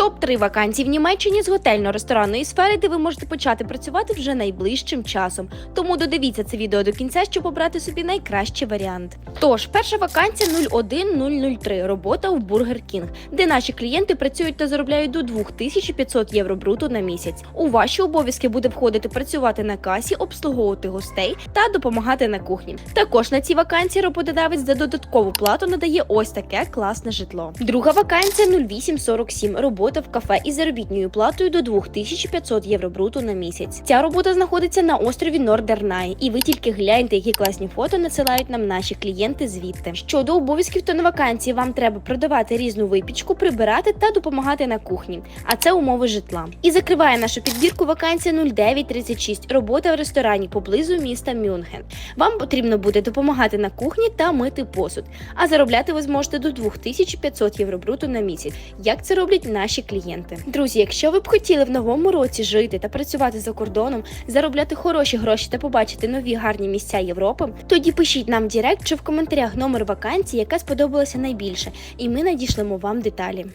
Топ 3 вакансій в Німеччині з готельно-ресторанної сфери, де ви можете почати працювати вже найближчим часом. Тому додивіться це відео до кінця, щоб обрати собі найкращий варіант. Тож, перша вакансія 01003 робота в Burger King, де наші клієнти працюють та заробляють до 2500 євро бруто на місяць. У ваші обов'язки буде входити працювати на касі, обслуговувати гостей та допомагати на кухні. Також на цій вакансії роботодавець за додаткову плату надає ось таке класне житло. Друга вакансія 0847 робота в кафе із заробітною платою до 2500 євро бруто на місяць. Ця робота знаходиться на острові Нордернай, і ви тільки гляньте, які класні фото надсилають нам наші клієнти звідти. Щодо обов'язків, то на вакансії вам треба продавати різну випічку, прибирати та допомагати на кухні. А це умови житла. І закриває нашу підбірку вакансія 0936 робота в ресторані поблизу міста Мюнхен. Вам потрібно буде допомагати на кухні та мити посуд. А заробляти ви зможете до 2500 євро бруто на місяць. Як це роблять наші клієнти? Друзі, якщо ви б хотіли в новому році жити та працювати за кордоном, заробляти хороші гроші та побачити нові гарні місця Європи, тоді пишіть нам Директ чи в коментарях номер вакансії, яка сподобалася найбільше, і ми надішлемо вам деталі.